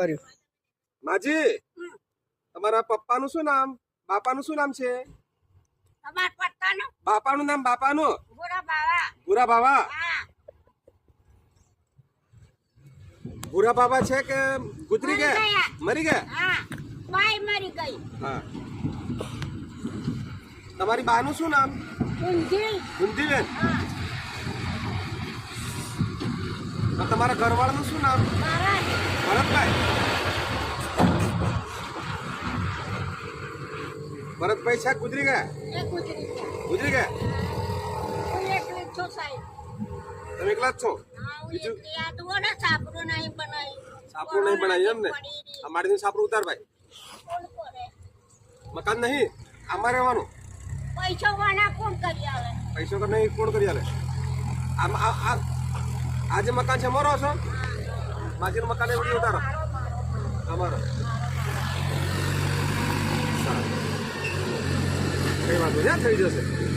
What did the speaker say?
કર્યું. માજી તમારા પપ્પાનું શું નામ? બાપાનું શું નામ છે? બાપાનું નામ બાપાનું? ભૂરા બાવા. ભૂરા બાબા છે કે ગુજરી ગયા. મરી ગયા? હા. બાઈ મરી ગઈ. હા. તમારી બાનું શું નામ? ઊંધી. કુંતીબેન હા. અને તમારા ઘરવાળાનું શું નામ? ભરતભાઈ. ભરતભાઈ છે ગુજરી ગયા? ગુજરી ગયા. તમે એકલા જ છો? બીજું? સાપરું નહીં બનાવી. એમ ને? અમારી સાપરું ઉતાર ભાઈ. મકાન નહીં? આમાં રહેવાનું? પૈસો કોણ કરી આવે? પૈસો તો નહીં કોણ કરી આલે આ આ આ મકાન છે મારો છો? માજીનું મકાન એવડી ઉતારો. મારો મારો અમારો. સારું. કઈ વાંધો નહીં થઈ જશે.